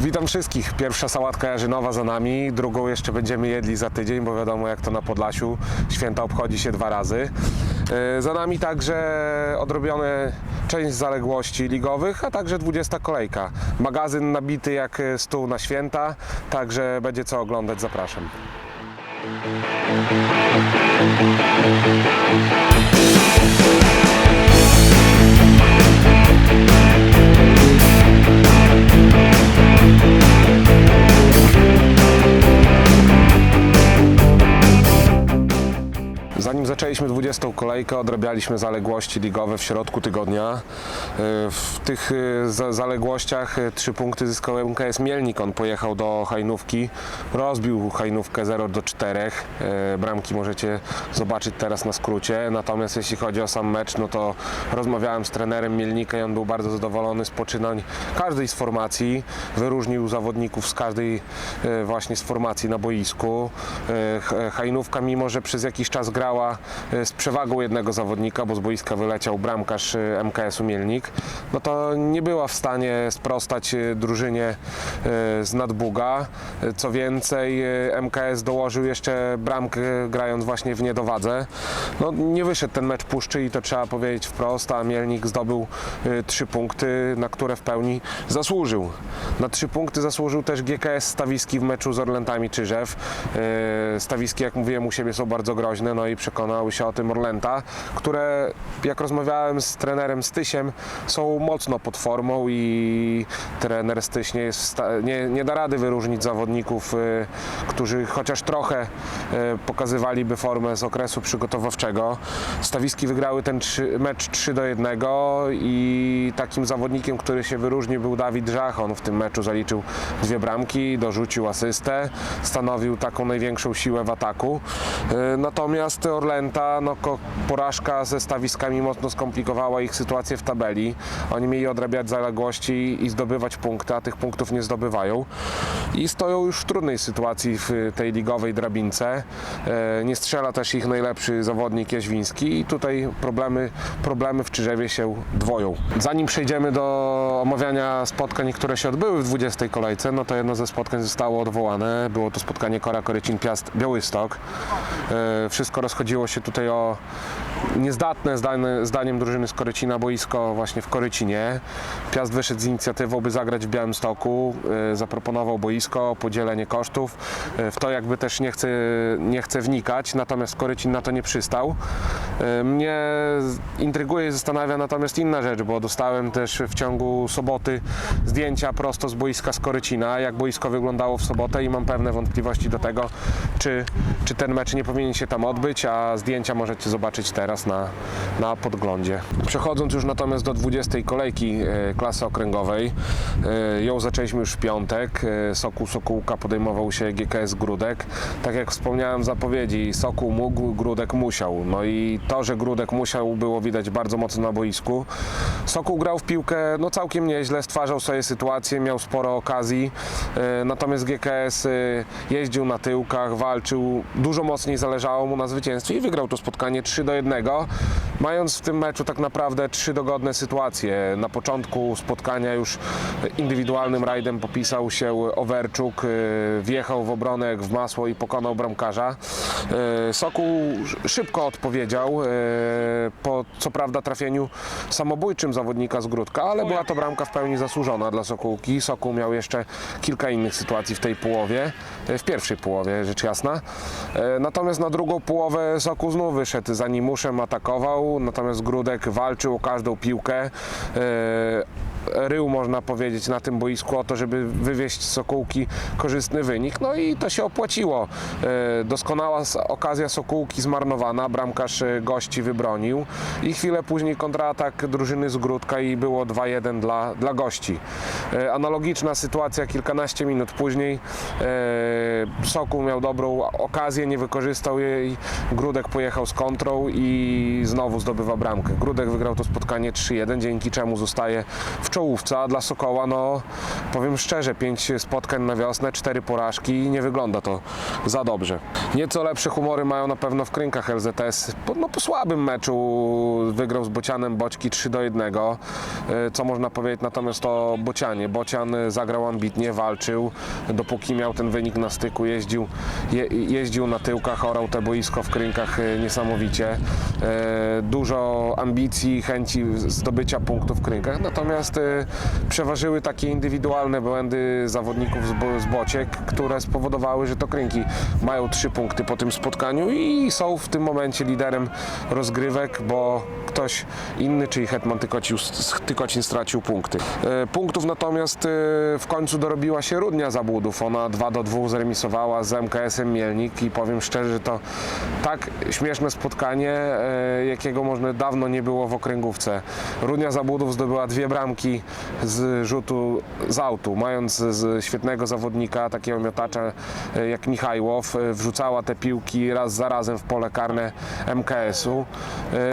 Witam wszystkich. Pierwsza sałatka jarzynowa za nami, drugą jeszcze będziemy jedli za tydzień, bo wiadomo jak to na Podlasiu. Święta obchodzi się dwa razy. E, Za nami także odrobione część zaległości ligowych, a także 20 kolejka. Magazyn nabity jak stół na święta, także będzie co oglądać, zapraszam. Zanim zaczęliśmy 20 kolejkę, odrabialiśmy zaległości ligowe w środku tygodnia. E, W tych e, za- zaległościach e, trzy punkty zyskał MKS Mielnik. On pojechał do Hajnówki, rozbił Hajnówkę 0 do 4. E, Bramki możecie zobaczyć teraz na skrócie. Natomiast jeśli chodzi o sam mecz, no to rozmawiałem z trenerem Mielnika i on był bardzo zadowolony z poczynań każdej z formacji. Wyróżnił zawodników z każdej właśnie z formacji na boisku. Hajnówka, mimo że przez jakiś czas grała e, z przewagą jednego zawodnika, bo z boiska wyleciał bramkarz e, MKS-u Mielnik, no to nie była w stanie sprostać e, drużynie z Nadbuga. Co więcej, MKS dołożył jeszcze bramkę grając właśnie w niedowadze. No, nie wyszedł ten mecz puszczy i to trzeba powiedzieć wprost, a Mielnik zdobył trzy punkty, na które w pełni zasłużył. Na trzy punkty zasłużył też GKS Stawiski w meczu z Orlentami Czyżew. Stawiski, jak mówiłem, u siebie są bardzo groźne, no i przekonały się o tym Orlęta, które, jak rozmawiałem z trenerem Stysiem, są mocno pod formą i trener Styś nie, jest nie, nie da rady wyróżnić zawodników, e, którzy chociaż trochę e, pokazywaliby formę z okresu przygotowawczego. Stawiski wygrały ten trzy, mecz 3 do 1 i takim zawodnikiem, który się wyróżnił był Dawid Żach. On w tym meczu zaliczył dwie bramki, dorzucił asystę, stanowił taką największą siłę w ataku. E, Natomiast Orlęta, no, porażka ze stawiskami mocno skomplikowała ich sytuację w tabeli. Oni mieli odrabiać zaległości i zdobywać punkty, a tych punktów nie zdobywają. I stoją już w trudnej sytuacji w tej ligowej drabince. E, Nie strzela też ich najlepszy zawodnik Jaźwiński i tutaj problemy, problemy w Czyżewie się dwoją. Zanim przejdziemy do omawiania spotkań, które się odbyły w 20 kolejce, no to jedno ze spotkań zostało odwołane. Było to spotkanie Kora Korycin Piast Białystok. E, Wszystko rozchodziło się tutaj o niezdatne zdane, zdaniem drużyny z Korycina boisko właśnie w Korycinie. Piast wyszedł z inicjatywą, by zagrać w Białymstoku. E, Zaproponował boisko, podzielenie kosztów. E, W to jakby też nie chcę, nie chcę wnikać, natomiast Korycin na to nie przystał. E, Mnie intryguje i zastanawia natomiast inna rzecz, bo dostałem też w ciągu soboty zdjęcia prosto z boiska z Korycina, jak boisko wyglądało w sobotę i mam pewne wątpliwości do tego, czy, czy ten mecz nie powinien się tam odbyć, a zdjęcia możecie zobaczyć teraz na, na podglądzie. Przechodząc już natomiast do 20 kolejki e, klasy okręgowej, e, ją zaczęliśmy już w piątek. E, Sokół Sokółka podejmował się GKS Grudek. Tak jak wspomniałem w zapowiedzi, Sokół mógł, Grudek musiał. No i to, że Grudek musiał, było widać bardzo mocno na boisku. Sokół grał w piłkę no całkiem nieźle, stwarzał sobie sytuację, miał sporo okazji. E, Natomiast GKS e, jeździł na tyłkach, walczył, dużo mocniej zależało mu na zwycięstwie i wygrał to spotkanie 3 do 1, mając w tym meczu tak naprawdę trzy dogodne sytuacje. Na początku spotkania już indywidualnym rajdem popisał się Overczuk, e, wjechał w obronę w masło i pokonał bramkarza. E, Sokół szybko odpowiedział e, po co prawda trafieniu samobójczym zawodnika z Grudka, ale była to bramka w pełni zasłużona dla Sokółki. Sokół miał jeszcze kilka innych sytuacji w tej połowie, w pierwszej połowie rzecz jasna. Natomiast na drugą połowę Sokół znów wyszedł za Nimuszem, atakował, natomiast Grudek walczył o każdą piłkę. Rył, można powiedzieć, na tym boisku o to, żeby wywieźć Sokółki korzystny wynik. No i to się opłaciło. E, Doskonała okazja Sokółki zmarnowana, bramkarz e, gości wybronił i chwilę później kontratak drużyny z Grudka i było 2-1 dla, dla gości. E, Analogiczna sytuacja kilkanaście minut później. Sokół miał dobrą okazję, nie wykorzystał jej. Grudek pojechał z kontrą i znowu zdobywa bramkę. Grudek wygrał to spotkanie 3-1, dzięki czemu zostaje w w czołówce, a dla Sokoła, no powiem szczerze, pięć spotkań na wiosnę, cztery porażki i nie wygląda to za dobrze. Nieco lepsze humory mają na pewno w krynkach LZS. Po, no, po słabym meczu wygrał z Bocianem Boćki 3 do 1. E, Co można powiedzieć natomiast o Bocianie. Bocian zagrał ambitnie, walczył, dopóki miał ten wynik na styku, jeździł, je, jeździł na tyłkach, orał te boisko w krynkach e, niesamowicie. E, Dużo ambicji, chęci zdobycia punktów w krynkach, natomiast przeważyły takie indywidualne błędy zawodników z Bociek, które spowodowały, że to krynki mają trzy punkty po tym spotkaniu i są w tym momencie liderem rozgrywek, bo ktoś inny, czyli Hetman Tykocin, Tykocin stracił punkty. E, Punktów natomiast e, w końcu dorobiła się Rudnia Zabłudów. Ona 2 do 2 zremisowała z MKS-em Mielnik i powiem szczerze, że to tak śmieszne spotkanie, e, jakiego można dawno nie było w okręgówce. Rudnia Zabłudów zdobyła dwie bramki z rzutu z autu, mając z świetnego zawodnika, takiego miotacza jak Michajłow, wrzucała te piłki raz za razem w pole karne MKS-u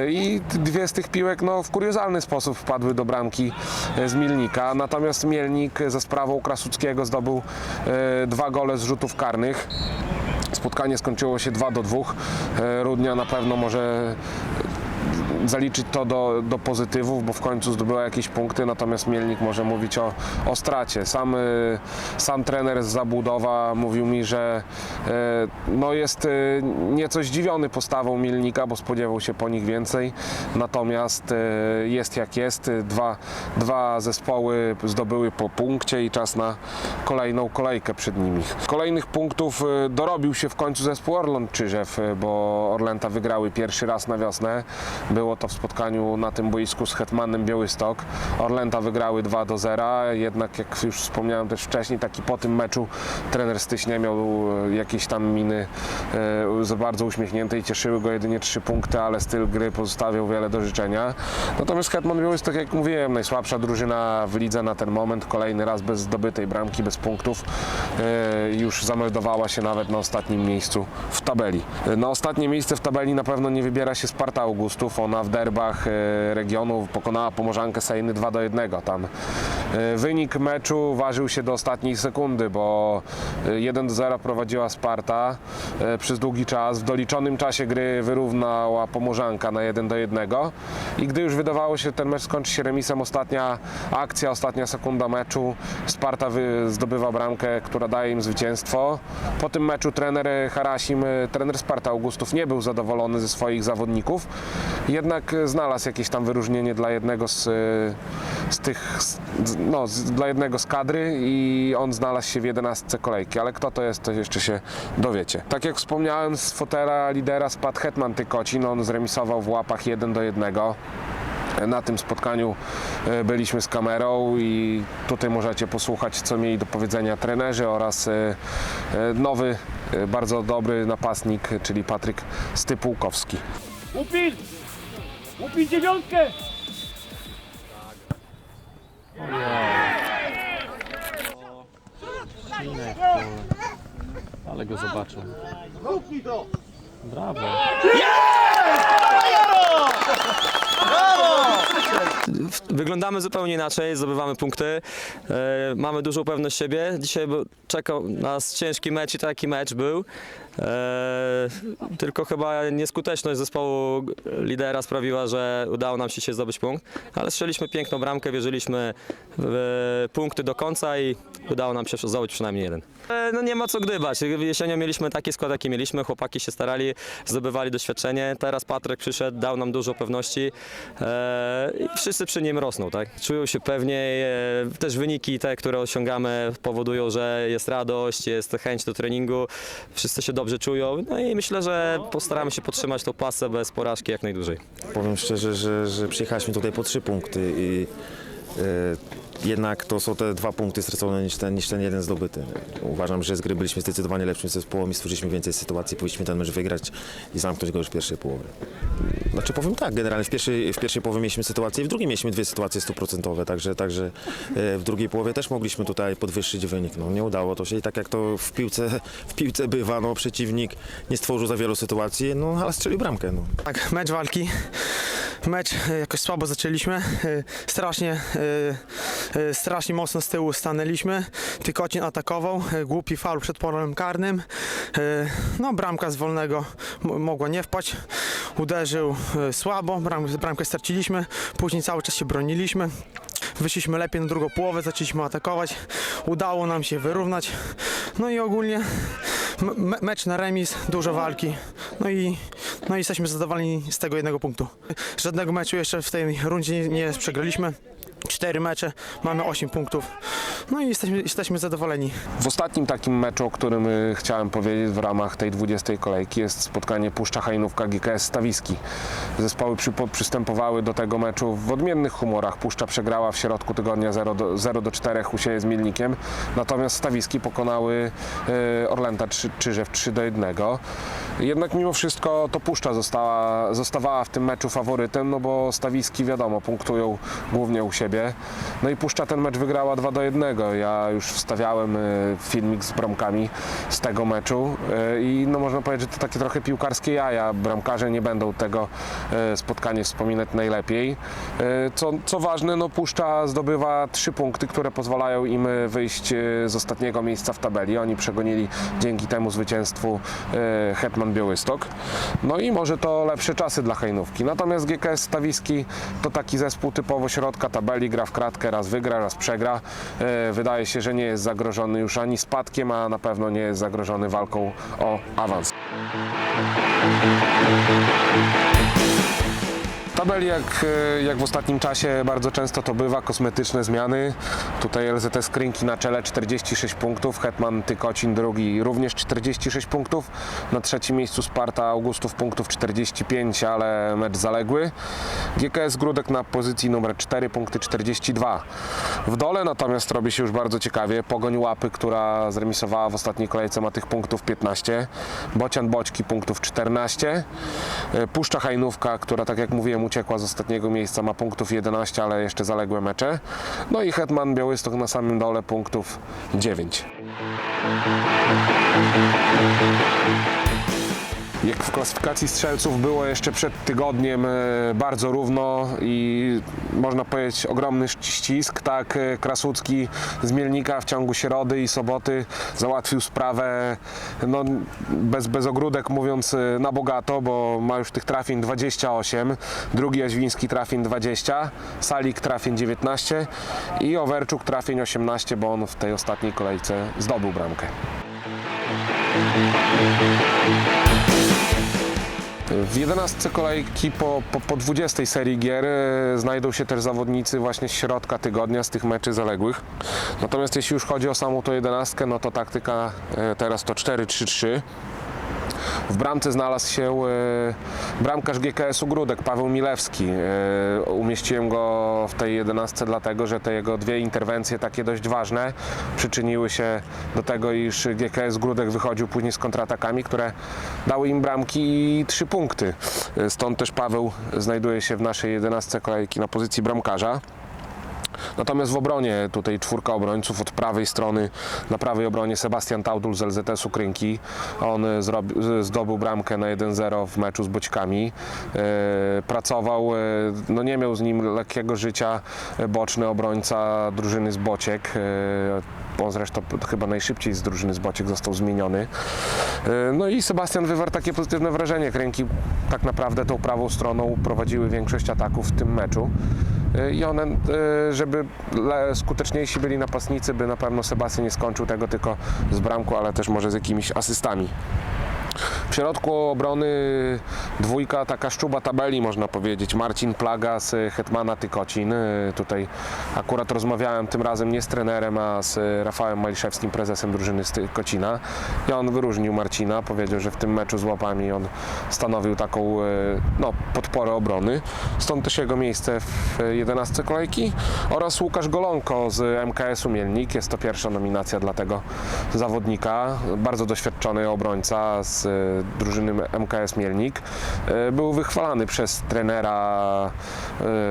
i t- dwie z tych piłek no, w kuriozalny sposób wpadły do bramki e, z Mielnika, natomiast Mielnik za sprawą Krasuckiego zdobył e, dwa gole z rzutów karnych. Spotkanie skończyło się 2 do 2. E, Rudnia na pewno może zaliczyć to do, do pozytywów, bo w końcu zdobyła jakieś punkty, natomiast Mielnik może mówić o, o stracie. Sam, y, sam trener z Zabudowa mówił mi, że y, no jest y, nieco zdziwiony postawą Mielnika, bo spodziewał się po nich więcej, natomiast jest jak jest. Dwa, dwa zespoły zdobyły po punkcie i czas na kolejną kolejkę przed nimi. Kolejnych punktów dorobił się w końcu zespół Orląt Czyżew, bo Orlęta wygrały pierwszy raz na wiosnę. Było to w spotkaniu na tym boisku z Hetmanem Białystok. Orlęta wygrały 2 do 0, jednak jak już wspomniałem też wcześniej, taki po tym meczu trener Styś nie miał e, jakiejś tam miny e, za bardzo uśmiechniętej, cieszyły go jedynie 3 punkty, ale styl gry pozostawiał wiele do życzenia. Natomiast Hetman Białystok, jak mówiłem, najsłabsza drużyna w lidze na ten moment, kolejny raz bez zdobytej bramki, bez punktów, e, już zameldowała się nawet na ostatnim miejscu w tabeli. Na ostatnie miejsce w tabeli na pewno nie wybiera się Sparta Augustów, ona w derbach e, regionu pokonała Pomorzankę Sejny 2 do 1. Tam e, wynik meczu ważył się do ostatniej sekundy, bo e, 1 do 0 prowadziła Sparta e, przez długi czas. W doliczonym czasie gry wyrównała Pomorzanka na 1 do 1 i gdy już wydawało się, że ten mecz skończy się remisem, ostatnia akcja, ostatnia sekunda meczu, Sparta zdobywa bramkę, która daje im zwycięstwo. Po tym meczu trener Harasim, e, trener Sparta Augustów nie był zadowolony ze swoich zawodników, jednak e, znalazł jakieś tam wyróżnienie dla jednego z, e, z tych, no, z, dla jednego z kadry i on znalazł się w 11 kolejki, ale kto to jest, to jeszcze się dowiecie. Tak jak wspomniałem, z fotela lidera spadł Hetman Tykocin, on zremisował w łapach 1 do 1. Na tym spotkaniu e, byliśmy z kamerą i tutaj możecie posłuchać, co mieli do powiedzenia trenerzy oraz e, nowy, bardzo dobry napastnik, czyli Patryk Stypułkowski. Łupin! Łupin dziewiątkę! Ale go zobaczył. Brawo. Wyglądamy zupełnie inaczej, zdobywamy punkty, e, mamy dużą pewność siebie. Dzisiaj czekał nas ciężki mecz i taki mecz był. E, tylko chyba nieskuteczność zespołu lidera sprawiła, że udało nam się się zdobyć punkt, ale strzeliśmy piękną bramkę, wierzyliśmy w punkty do końca i udało nam się zdobyć przynajmniej jeden. E, No nie ma co gdybać. Jesienią mieliśmy taki skład, jaki mieliśmy. Chłopaki się starali, zdobywali doświadczenie. Teraz Patryk przyszedł, dał nam dużo pewności e, i wszyscy przy nim rosną, tak? Czują się pewniej. E, też wyniki te, które osiągamy powodują, że jest radość, jest chęć do treningu. Wszyscy się dobrze czują. No i myślę, że postaramy się podtrzymać tą pasę bez porażki jak najdłużej. Powiem szczerze, że, że przyjechaliśmy tutaj po trzy punkty i jednak to są te dwa punkty stracone niż ten, niż ten jeden zdobyty. Uważam, że z gry byliśmy zdecydowanie lepszym zespołem i stworzyliśmy więcej sytuacji, powinniśmy ten mecz wygrać i zamknąć go już w pierwszej połowie. Znaczy powiem tak, generalnie w pierwszej, w pierwszej połowie mieliśmy sytuację i w drugiej mieliśmy dwie sytuacje stuprocentowe, także, także e, w drugiej połowie też mogliśmy tutaj podwyższyć wynik. No, nie udało to się i tak jak to w piłce, w piłce bywa, no, przeciwnik nie stworzył za wielu sytuacji, no ale strzelił bramkę. No. Tak, mecz walki. Mecz e, jakoś słabo zaczęliśmy. e, Strasznie, strasznie mocno z tyłu stanęliśmy. Tykocin atakował. Głupi faul przed polem karnym. No, bramka z wolnego mogła nie wpaść. Uderzył słabo. Bram, bramkę straciliśmy. Później cały czas się broniliśmy. Wyszliśmy lepiej na drugą połowę, zaczęliśmy atakować. Udało nam się wyrównać. No i ogólnie me- mecz na remis, dużo walki. No i, no i jesteśmy zadowoleni z tego jednego punktu. Żadnego meczu jeszcze w tej rundzie nie, nie przegraliśmy. Cztery mecze, mamy 8 punktów. No i jesteśmy, jesteśmy zadowoleni. W ostatnim takim meczu, o którym y, chciałem powiedzieć w ramach tej 20 kolejki jest spotkanie Puszcza Hajnówka GKS Stawiski. Zespoły przypo- przystępowały do tego meczu w odmiennych humorach. Puszcza przegrała w środku tygodnia 0 do, 0 do 4 u siebie z Mielnikiem, natomiast Stawiski pokonały y, Orlęta Czyżew 3 do 1. Jednak mimo wszystko to Puszcza została, zostawała w tym meczu faworytem, no bo Stawiski wiadomo, punktują głównie u siebie. No i Puszcza ten mecz wygrała 2 do 1. Ja już wstawiałem y, filmik z bramkami z tego meczu y, i no można powiedzieć, że to takie trochę piłkarskie jaja. Bramkarze nie będą tego y, spotkania wspominać najlepiej. Co, co ważne, no Puszcza zdobywa trzy punkty, które pozwalają im wyjść z ostatniego miejsca w tabeli. Oni przegonili dzięki temu zwycięstwu Hetman Białystok. No i może to lepsze czasy dla Hajnówki. Natomiast GKS Stawiski to taki zespół typowo środka tabeli, gra w kratkę, raz wygra, raz przegra. Wydaje się, że nie jest zagrożony już ani spadkiem, a na pewno nie jest zagrożony walką o awans. Jak, e, jak w ostatnim czasie bardzo często to bywa, kosmetyczne zmiany. Tutaj LZS Krynki na czele 46 punktów, Hetman Tykocin drugi również 46 punktów. Na trzecim miejscu Sparta Augustów punktów 45, ale mecz zaległy. GKS Grudek na pozycji numer 4, punkty 42. W dole natomiast robi się już bardzo ciekawie. Pogoń Łapy, która zremisowała w ostatniej kolejce ma tych punktów 15. Bocian Boćki punktów 14. E, Puszcza Hajnówka, która tak jak mówiłem uciekła z ostatniego miejsca ma punktów 11, ale jeszcze zaległe mecze. No i Hetman Białystok na samym dole punktów 9. Jak w klasyfikacji strzelców było jeszcze przed tygodniem e, bardzo równo i można powiedzieć ogromny ści- ścisk, tak e, Krasucki z Mielnika w ciągu środy i soboty załatwił sprawę no, bez, bez ogródek mówiąc e, na bogato, bo ma już tych trafień 28, drugi Jaźwiński trafień 20, Salik trafień 19 i Owerczuk trafień 18, bo on w tej ostatniej kolejce zdobył bramkę. W 11 kolejki po, po, po 20 serii gier e, znajdą się też zawodnicy właśnie z środka tygodnia, z tych meczy zaległych. Natomiast jeśli już chodzi o samą tą 11, no to taktyka e, teraz to 4-3-3. W bramce znalazł się e, bramkarz GKS-u Grudek, Paweł Milewski. E, umieściłem go w tej 11 dlatego, że te jego dwie interwencje takie dość ważne przyczyniły się do tego, iż GKS Grudek wychodził później z kontratakami, które dały im bramki i trzy punkty. E, Stąd też Paweł znajduje się w naszej 11 kolejki na pozycji bramkarza. Natomiast w obronie tutaj czwórka obrońców od prawej strony, na prawej obronie Sebastian Taudul z LZS-u. On e, zdobył bramkę na 1-0 w meczu z Boćkami. E, pracował, e, no nie miał z nim lekkiego życia boczny obrońca drużyny z Bociek. On zresztą chyba najszybciej z drużyny z Bociek został zmieniony. E, No i Sebastian wywarł takie pozytywne wrażenie. Kręki tak naprawdę tą prawą stroną prowadziły większość ataków w tym meczu. E, I one, e, żeby skuteczniejsi byli napastnicy, by na pewno Sebastian nie skończył tego tylko z bramką, ale też może z jakimiś asystami. W środku obrony dwójka, taka szczuba tabeli można powiedzieć. Marcin Plaga z Hetmana Tykocin. Y, Tutaj akurat rozmawiałem tym razem nie z trenerem, a z Rafałem Maliszewskim, prezesem drużyny z Tykocina. I on wyróżnił Marcina, powiedział, że w tym meczu z łapami on stanowił taką y, no, podporę obrony. Stąd też jego miejsce w 11 kolejki. Oraz Łukasz Golonko z MKS-u Mielnik. Jest to pierwsza nominacja dla tego zawodnika. Bardzo doświadczony obrońca z y, drużyny MKS Mielnik. Y, Był wychwalany przez trenera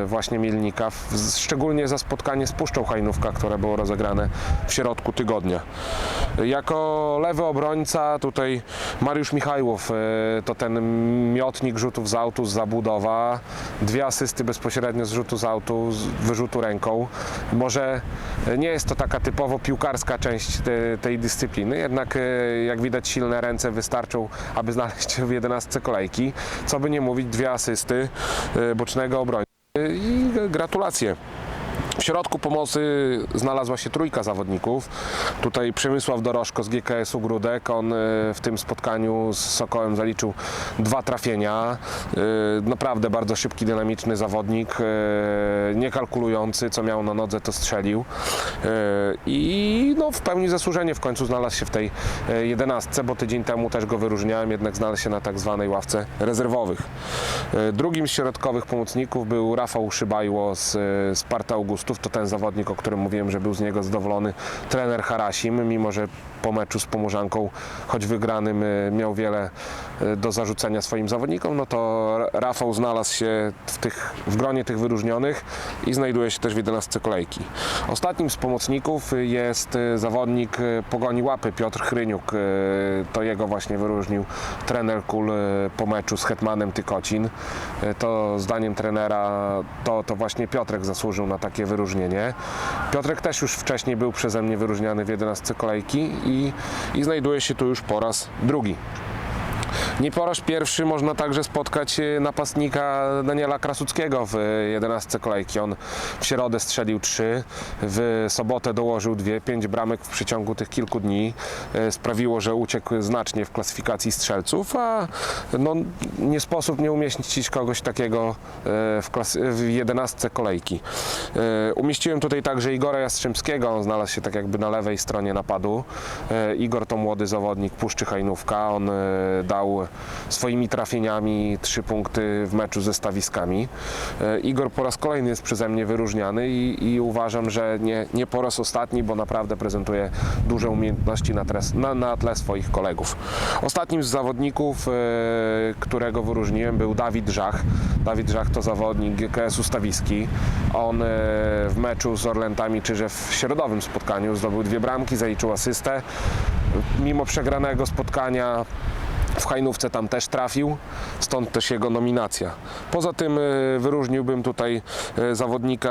y, właśnie Mielnika, szczególnie za spotkanie z Puszczą Hajnówka, które było rozegrane w środku tygodnia. Jako lewy obrońca tutaj Mariusz Michajłow, to ten miotnik rzutów z autu z zabudowa, dwie asysty bezpośrednio z rzutu z autu, z wyrzutu ręką. Może nie jest to taka typowo piłkarska część te, tej dyscypliny, jednak jak widać silne ręce wystarczą, aby znaleźć w 11 kolejki. Co by nie mówić, dwie asysty y, bocznego obrońcy i gratulacje. W środku pomocy znalazła się trójka zawodników. Tutaj Przemysław Dorożko z GKS-u Grudek. On y, w tym spotkaniu z Sokołem zaliczył dwa trafienia. Y, Naprawdę bardzo szybki, dynamiczny zawodnik. y, Niekalkulujący, co miał na nodze, to strzelił. I no, w pełni zasłużenie w końcu znalazł się w tej jedenastce, bo tydzień temu też go wyróżniałem, jednak znalazł się na tak zwanej ławce rezerwowych. Drugim z środkowych pomocników był Rafał Szybajło z Sparta To ten zawodnik, o którym mówiłem, że był z niego zadowolony trener Harasim, mimo że po meczu z Pomorzanką, choć wygranym, y, miał wiele y, do zarzucenia swoim zawodnikom, no to Rafał znalazł się w, tych, w gronie tych wyróżnionych i znajduje się też w 11 kolejki. Ostatnim z pomocników y, jest zawodnik Pogoni Łapy, Piotr Chryniuk. To jego właśnie wyróżnił trener Kul po meczu z Hetmanem Tykocin. To zdaniem trenera to, to właśnie Piotrek zasłużył na takie wyróżnienie. Piotrek też już wcześniej był przeze mnie wyróżniany w 11 kolejki i, i znajduje się tu już po raz drugi. Nie po raz pierwszy można także spotkać e, napastnika Daniela Krasuckiego w e, 11 kolejki. On w środę strzelił 3, w sobotę dołożył 2, 5 bramek w przeciągu tych kilku dni. E, Sprawiło, że uciekł znacznie w klasyfikacji strzelców, a no, nie sposób nie umieścić kogoś takiego e, w, klasy, w 11 kolejki. E, Umieściłem tutaj także Igora Jastrzębskiego, on znalazł się tak jakby na lewej stronie napadu. E, Igor to młody zawodnik Puszczy Hajnówka, on e, dał swoimi trafieniami trzy punkty w meczu ze stawiskami. E, Igor po raz kolejny jest przeze mnie wyróżniany i, i uważam, że nie, nie po raz ostatni, bo naprawdę prezentuje duże umiejętności na, tres, na, na tle swoich kolegów. Ostatnim z zawodników, e, którego wyróżniłem był Dawid Żach. Dawid Żach to zawodnik GKS-u Stawiski. On e, w meczu z Orlentami, czy że w środowym spotkaniu zdobył dwie bramki, zaliczył asystę. Mimo przegranego spotkania w Hajnówce tam też trafił, stąd też jego nominacja. Poza tym e, wyróżniłbym tutaj e, zawodnika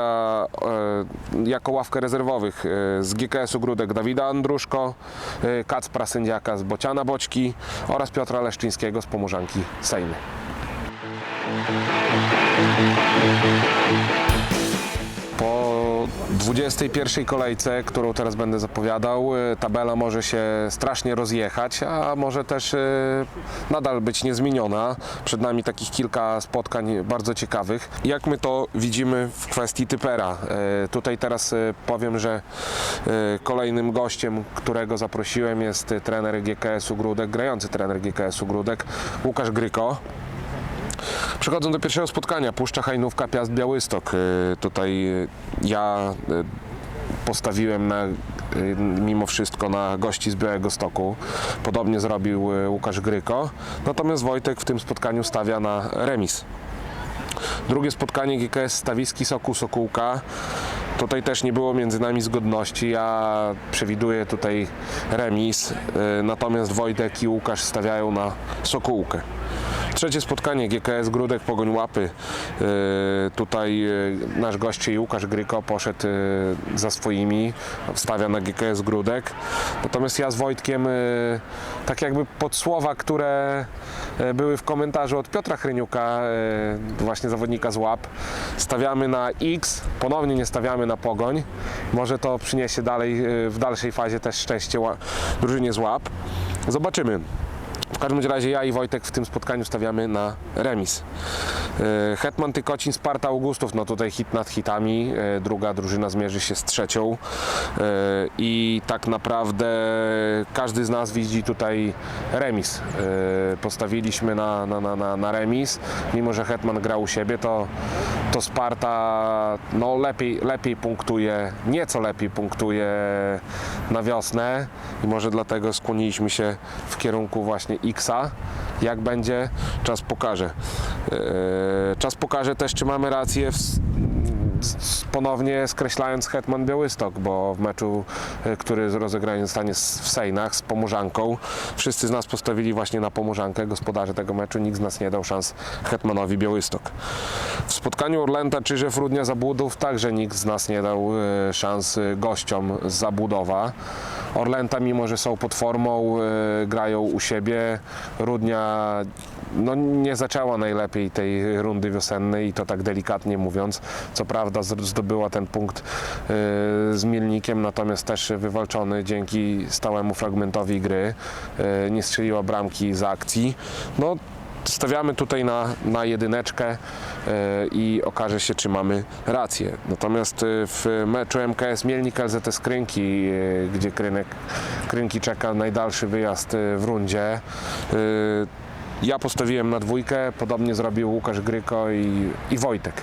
e, jako ławkę rezerwowych z GKS-u Grudek Dawida Andruszko, Kacpra Sędziaka z Bociana Boćki oraz Piotra Leszczyńskiego z Pomorzanki Sejmy. Po 21 kolejce, którą teraz będę zapowiadał, y, tabela może się strasznie rozjechać, a może też y, nadal być niezmieniona. Przed nami takich kilka spotkań bardzo ciekawych. Jak my to widzimy w kwestii typera? Y, Tutaj teraz powiem, że kolejnym gościem, którego zaprosiłem jest trener GKS-u Grudek, grający trener GKS-u Grudek, Łukasz Gryko. Przechodząc do pierwszego spotkania, Puszcza Hajnówka, Piast Białystok. Y, Tutaj y, ja y, postawiłem na, mimo wszystko na gości z Białego Stoku. Podobnie zrobił Łukasz Gryko. Natomiast Wojtek w tym spotkaniu stawia na remis. Drugie spotkanie GKS Stawiski Soku Sokółka. Tutaj też nie było między nami zgodności. Ja przewiduję tutaj remis, natomiast Wojtek i Łukasz stawiają na Sokółkę. Trzecie spotkanie GKS Grudek Pogoń Łapy. Yy, Tutaj yy, nasz czyli Łukasz Gryko, poszedł yy, za swoimi, stawia na GKS Grudek. Natomiast ja z Wojtkiem, tak jakby pod słowa, które były w komentarzu od Piotra Chryniuka, właśnie zawodnika z Łap, stawiamy na X, ponownie nie stawiamy na Pogoń. Może to przyniesie dalej, w dalszej fazie też szczęście drużynie z Łap. Zobaczymy. W każdym razie ja i Wojtek w tym spotkaniu stawiamy na remis. E, Hetman Tykocin, Sparta Augustów, no tutaj hit nad hitami, e, druga drużyna zmierzy się z trzecią E, i tak naprawdę każdy z nas widzi tutaj remis. Postawiliśmy na, na, na, na, remis, mimo że Hetman grał u siebie, to, to Sparta no, lepiej, lepiej punktuje, nieco lepiej punktuje na wiosnę i może dlatego skłoniliśmy się w kierunku właśnie Xa. Jak będzie, czas pokaże. E, Czas pokaże też, czy mamy rację ponownie skreślając Hetman Białystok, bo w meczu, e, który rozegrany zostanie w Sejnach z Pomorzanką, wszyscy z nas postawili właśnie na Pomorzankę, gospodarze tego meczu, nikt z nas nie dał szans Hetmanowi Białystok. W spotkaniu Orlęta Czyżew Rudnia Zabudów także nikt z nas nie dał e, szans e, gościom z Zabudowa. Orlęta, mimo że są pod formą, e, grają u siebie. Rudnia no, nie zaczęła najlepiej tej rundy wiosennej i to tak delikatnie mówiąc. Co prawda zdobyła ten punkt e, z Mielnikiem, natomiast też wywalczony dzięki stałemu fragmentowi gry. E, Nie strzeliła bramki z akcji. No, stawiamy tutaj na, na jedyneczkę e, i okaże się, czy mamy rację. Natomiast e, w meczu MKS Mielnik LZS Krynki, e, gdzie Krynek, Krynki czeka najdalszy wyjazd w rundzie, ja postawiłem na dwójkę, podobnie zrobił Łukasz Gryko i, i Wojtek.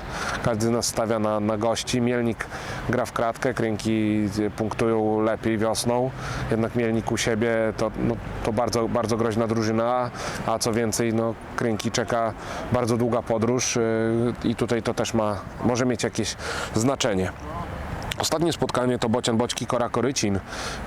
Każdy z nas stawia na, na gości. Mielnik gra w kratkę, Krynki punktują lepiej wiosną, jednak Mielnik u siebie to, no, to bardzo, bardzo groźna drużyna, a co więcej, no, Krynki czeka bardzo długa podróż yy, i tutaj to też ma, może mieć jakieś znaczenie. Ostatnie spotkanie to Bocian Boćki Kora Korycin.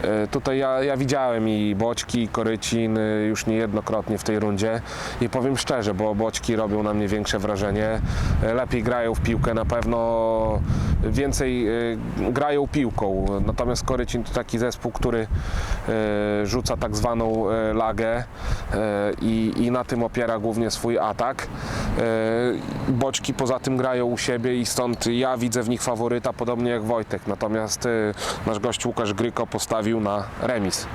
E, Tutaj ja, ja widziałem i Boćki i Korycin e, już niejednokrotnie w tej rundzie i powiem szczerze, bo Boćki robią na mnie większe wrażenie. E, Lepiej grają w piłkę na pewno, więcej grają piłką. Natomiast Korycin to taki zespół, który rzuca tak zwaną lagę i, i na tym opiera głównie swój atak. Boćki poza tym grają u siebie i stąd ja widzę w nich faworyta, podobnie jak Wojtek. Natomiast e, nasz gość Łukasz Gryko postawił na remis.